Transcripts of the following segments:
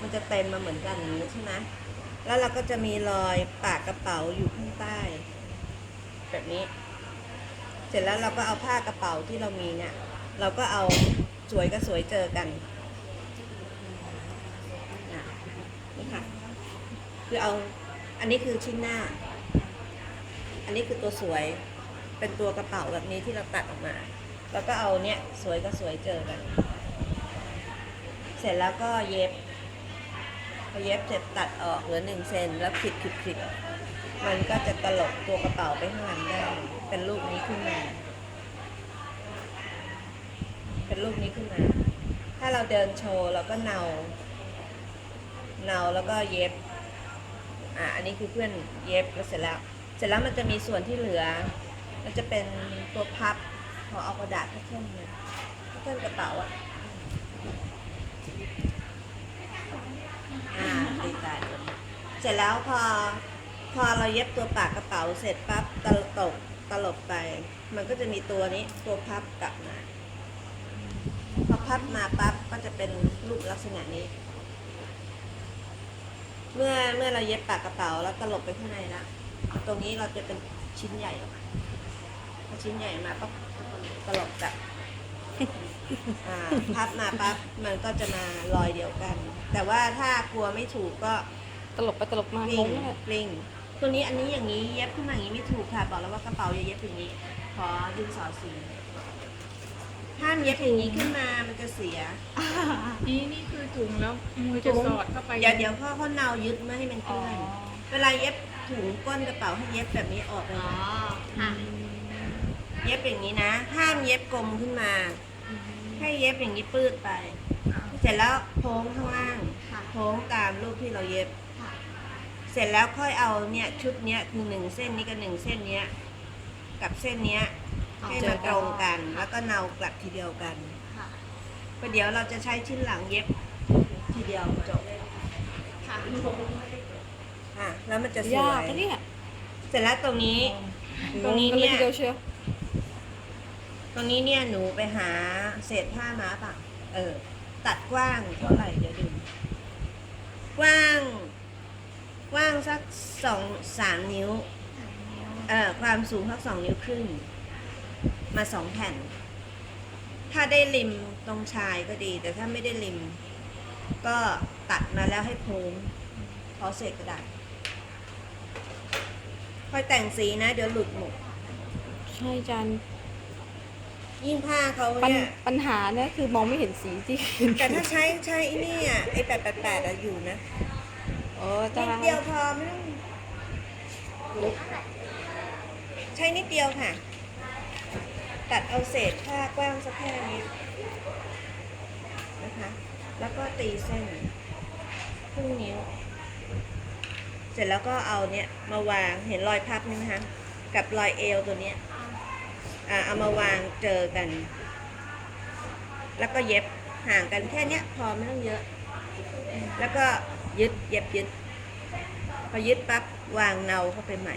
มันจะเต็มมาเหมือนกันอย่างนี้ใช่ไหมแล้วเราก็จะมีรอยปากกระเป๋าอยู่ข้างใต้ แบบนี้ เสร็จแล้วเราก็เอาผ้ากระเป๋าที่เรามีเนี่ย เราก็เอาสวยกับสวยเจอกันนะนี่ค่ะคือเอาอันนี้คือชิ้นหน้า อันนี้คือตัวสวยเป็นตัวกระเป๋าแบบนี้ที่เราตัดออกมา แล้วก็เอาเนี่ยสวยกับสวยเจอกัน เสร็จแล้วก็เย็บ อเย็บเสร็จตัดออกเหลือหนึ่งเซนแล้วผิดผิดผิดมันก็จะตลบตัวกระเป๋าไปข้างหลังได้ เป็นรูปนี้ขึ้นมา เป็นรูปนี้ขึ้นมา ถ้าเราเดินโชว์เราก็เนาเนาแล้วก็เย็บ อะอันนี้คือเพื่อนเย็บแล้วเสร็จแล้ว เสร็จแล้วมันจะมีส่วนที่เหลือ มันจะเป็นตัวพับพอเอากระดาษพับเส้นมาพับเส้นกระเป๋าอะ อ่าตีตายเสร็จแล้วพอพอเราเย็บตัวปากกระเป๋าเสร็จปั๊บตลตกตลบไป มันก็จะมีตัวนี้ตัวพับกลับมาพอพับมาปั๊บก็จะเป็นรูปลักษณะนี้ เมื่อเมื่อเราเย็บปากกระเป๋าแล้วตลบไปข้างในละตรงนี้เราจะเป็นชิ้นใหญ่ออกมาพอชิ้นใหญ่มาปั๊บตลบกลับ อ่าพับมาปั๊บมันก็จะมารอยเดียวกัน แต่ว่าถ้ากลัวไม่ถูกก็ตลบไปตลบมากปลิงงงเลยปลิงตัวนี้อันนี้อย่างนี้เย็บขึ้นมาอย่างนี้ไม่ถูกค่ะ บอกแล้วว่ากระเป๋าอย่าเย็บอย่างนี้ ขอดินสอสีห้ามเย็บอย่างนี้ขึ้นมามันจะเสีย นี่นี่คือถุงแล้วมือจะสอดเข้าไปเดี๋ยวเดี๋ยวพ่อเขาเนายึดไม่ให้มันอ๋อเคลื่อนเวลาเย็บถุงก้นกระเป๋าให้เย็บแบบนี้ออกเลยอ๋อนะค่ะ เย็บอย่างนี้นะ ห้ามเย็บกลมขึ้นมา ให้เย็บอย่างนี้ปืดไป เสร็จแล้วโค้งข้างล่างค่ะโค้งตามรูปที่เราเย็บ ค่ะเสร็จแล้วค่อยเอาเนี่ยชุดเนี้ยคือหนึ่งเส้นนี้กับหนึ่งเส้นเนี้ยกับเส้นเนี้ยให้มาตรงกัน แล้วก็เนา กลับทีเดียวกันค่ะประเดี๋ยวเราจะใช้ชิ้นหลังเย็บทีเดียวจบค่ะอะแล้วมันจะสยาวกยนะเนี่ยเสร็จแล้วตรงนี้ ตรงนี้งกัเนี่ยทีเดียวเชียว ตรงนี้เนี่ยหนูไปหาเศษผ้ามาปะเออ ตัดกว้างเท่าไหร่เดี๋ยวดู กว้าง กว้างสักสองสามนิ้ว เอ่อความสูงสักสองนิ้วครึ่ง มาสองแผ่น ถ้าได้ริมตรงชายก็ดี แต่ถ้าไม่ได้ริม ก็ตัดมาแล้วให้โพ้งพอเศษกระดาษค่อยแต่งสีนะ เดี๋ยวหลุดหมด ใช่จาน ยิ่งผ้าเขาปัญเนี่ย ปัญหาเนี่ยคือมองไม่เห็นสีที่เห็นแต่ถ้าใช้ใช้ไอ้นี่อะไอ้แปดแปดแปดอะอยู่นะโอ้นิจ้าดเดียวพอไม่ต้องใช้นิดเดียวค่ะ ตัดเอาเศษผ้ากว้างสักแค่นี้นะคะ แล้วก็ตีเส้นครึ่งนิ้ว เสร็จแล้วก็เอาเนี่ยมาวางเห็นรอยพับนี่ไหมคะกับรอยเอวตัวเนี้ยอ่า เอามาวางเจอกัน แล้วก็เย็บห่างกันแค่เนี้ย พอไม่ต้องเยอะ แล้วก็ยึดเย็บยึด พอยึดปั๊บวางเนาเข้าไปใหม่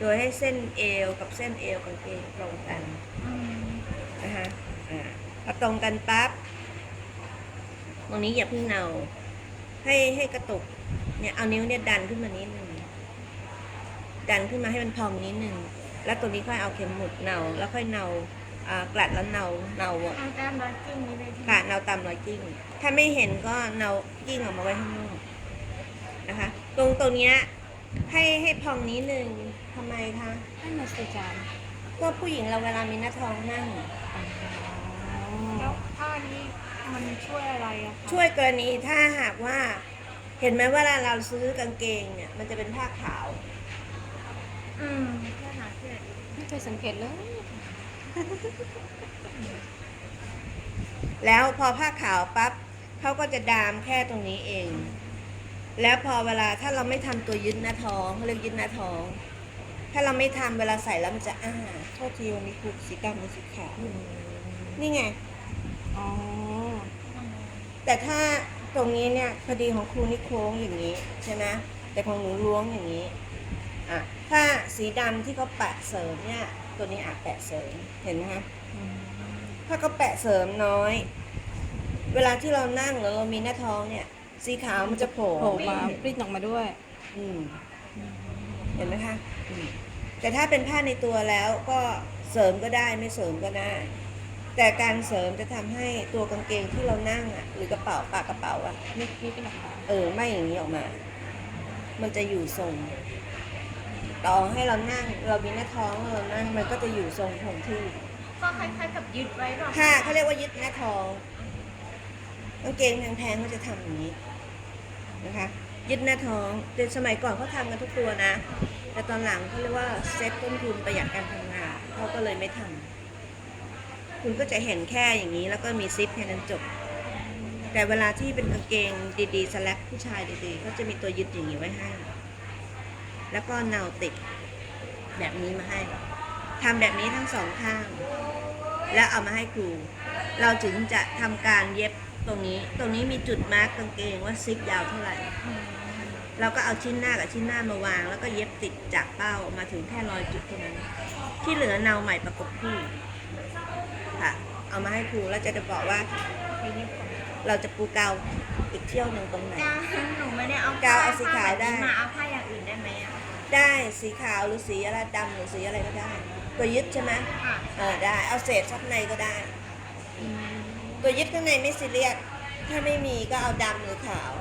โดยให้เส้นเอวกับเส้นเอวกางเกงตรงกันนะคะอ่าพอตรงกันปั๊บตรงนี้อย่าเพิ่งเนาให้ให้กระตุกเนี่ยเอานิ้วเนี่ยดันขึ้นมานิดนึงดันขึ้นมาให้มันพองนิดนึง แล้วตัวนี้ค่อยเอาเข็มหมุดเนาแล้วค่อยเนาอ่ากลัดแล้วเนาเนาอะเอาแต้มร้อยกิ้งนี้เลยที่ค่ะเนาตามรอยกิ้ง ถ้าไม่เห็นก็เนากิ้งออกมาไว้ข้างนอกนะคะ ตรงตรงเนี้ยให้ให้พองนี้หนึ่งทำไมคะนั่นน่ะสิจานก็ผู้หญิงเราเวลามีหน้าท้องนั่ง แล้วผ้านี้มันช่วยอะไรอะคะช่วยกรณีถ้าหากว่า เห็นไหมเวลาเราซื้อกางเกงเนี่ย มันจะเป็นผ้าขาว อืมแค่หาเสื้อไม่เคยสังเกตเลย แล้วพอผ้าขาวปั๊บเขาก็จะดามแค่ตรงนี้เอง แล้วพอเวลาถ้าเราไม่ทำตัวยึดหน้าท้องเขาเรียกยึดหน้าท้อง ถ้าเราไม่ทำเวลาใส่แล้วมันจะอ้าโทษทีวันนี้ครูสีดำมันสีขาวนี่ไง อ๋อ แต่ถ้าตรงนี้เนี่ยพอดีของครูนี่โค้งอย่างนี้ใช่ไหมแต่ของหนูล้วงอย่างนี้ อะถ้าสีดำที่เขาแปะเสริมเนี่ยตัวนี้อาจแปะเสริมเห็นไหมคะถ้าเขาแปะเสริมน้อย เวลาที่เรานั่งหรือเรามีหน้าท้องเนี่ย สีขาวมันจะโผล่โผล่มาปริ้นออกมาด้วย อืมเห็นไหมคะอืมแต่ถ้าเป็นผ้าในตัวแล้วก็เสริมก็ได้ไม่เสริมก็ได้ แต่การเสริมจะทำให้ตัวกางเกงที่เรานั่งอะ หรือกระเป๋าปากกระเป๋าอะนี่นี่เป็นออกมาเออไม่อย่างนี้ออกมา มันจะอยู่ทรง ต่อให้เรานั่งเรามีหน้าท้องเรานั่งมันก็จะอยู่ทรงคงที่ก็คล้ายๆกับยึดไว้หรอค่ะเขาเรียกว่ายึดหน้าท้องกางเกงแพงๆเขาจะทำอย่างนี้นะคะยึดหน้าท้องแต่สมัยก่อนเขาทำกันทุกตัวนะ แต่ตอนหลังเขาเรียกว่าเซ็ตต้นทุนประหยัดการทำงานเขาก็เลยไม่ทำคุณก็จะเห็นแค่อย่างนี้แล้วก็มีซิปแค่นั้นจบ แต่เวลาที่เป็นกางเกงดีๆสแลกผู้ชายดีๆเขาจะมีตัวยึดอย่างนี้ไว้ให้ แล้วก็เนาติดแบบนี้มาให้ทำแบบนี้ทั้งสองข้าง แล้วเอามาให้ครู เราถึงจะทำการเย็บตรงนี้ ตรงนี้มีจุดมาร์กกางเกงว่าซิปยาวเท่าไหร่เราก็เอาชิ้นหน้ากับชิ้นหน้ามาวาง แล้วก็เย็บติดจากเป้ามาถึงแค่รอยจุดเท่านั้น ที่เหลือเนาใหม่ประกบคู่ค่ะ เอามาให้ครูแล้วจะจะบอกว่า เราจะปูเกาอีกเที่ยวหนึ่งตรงไหนกาวหนูไม่ได้เอากาวเอาสีขาวได้ผ้แบบนี้มาเอาผ้าอย่างอื่นได้ไหมอะ ได้สีขาวหรือสีอะไรดำหรือสีอะไรก็ได้ ตัวยึดใช่ไหมค่ะเออได้เอาเศษซับในก็ได้ ตัวยึดข้างในไม่ซีเรียสถ้าไม่มีก็เอาดำหรือขาว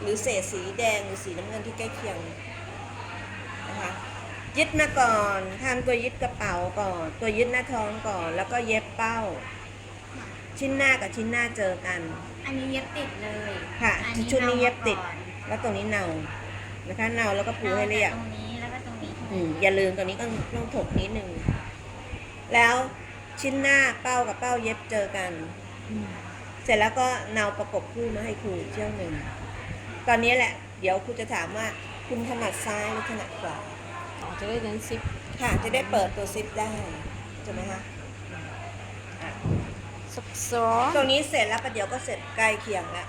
หรือเศษสีแดงหรือสีน้ำเงินที่ใกล้เคียงนะคะยึดมาก่อนทำตัวยึดกระเป๋าก่อน ตัวยึดหน้าท้องก่อน แล้วก็เย็บเป้า ชิ้นหน้ากับชิ้นหน้าเจอกัน อันนี้เย็บติดเลยค่ะ อัชุดนี้เย็บติดอามาก่อน แล้วตรงนี้เนา นะคะเนาแล้วก็ปูให้เรียบตรงนี้แล้วก็ตรงนี้อืมอย่าลืมตัวนี้ก็ต้องถกนิดนึงแล้วชิ้นหน้าเป้ากับเป้าเย็บเจอกัน เสร็จแล้วก็เนาประกบคู่มาให้ครูเที่ยวหนึ่งตอนนี้แหละ เดี๋ยวครูจะถามว่าคุณถนัดซ้ายหรือถนัดขวาอ๋อจะได้เน้นซิปค่ะจะได้เปิดตัวซิปได้ใช่ไหมคะซับซ้อนตรงนี้เสร็จแล้วประเดี๋ยวก็เสร็จใกล้เคียงแล้ว